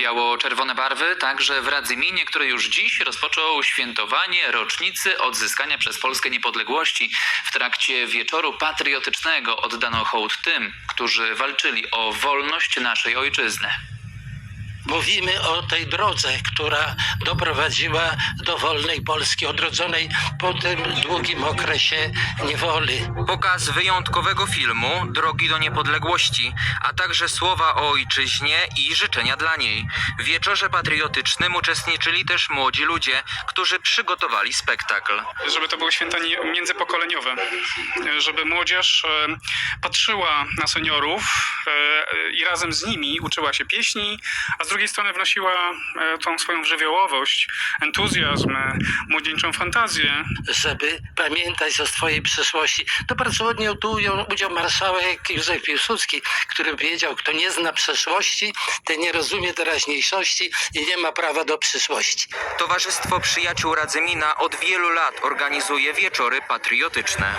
Biało-czerwone barwy także w Radzyminie, który już dziś rozpoczął świętowanie rocznicy odzyskania przez Polskę niepodległości. W trakcie wieczoru patriotycznego oddano hołd tym, którzy walczyli o wolność naszej ojczyzny. Mówimy o tej drodze, która doprowadziła do wolnej Polski, odrodzonej po tym długim okresie niewoli. Pokaz wyjątkowego filmu Drogi do niepodległości, a także słowa o ojczyźnie i życzenia dla niej. W wieczorze patriotycznym uczestniczyli też młodzi ludzie, którzy przygotowali spektakl. żeby to były święta nie- międzypokoleniowe, żeby młodzież e, patrzyła na seniorów e, i razem z nimi uczyła się pieśni, a z drugiej strony wnosiła e, tą swoją żywiołowość, entuzjazm, e, młodzieńczą fantazję. żeby pamiętać o swojej przeszłości. To bardzo tu ją- udział marszałek Józef Piłsudski, który powiedział, kto nie zna przeszłości, ten nie rozumie teraźniejszości i nie ma prawa do przyszłości. Towarzystwo Przyjaciół Radzymina od wielu lat organizuje wieczory patriotyczne.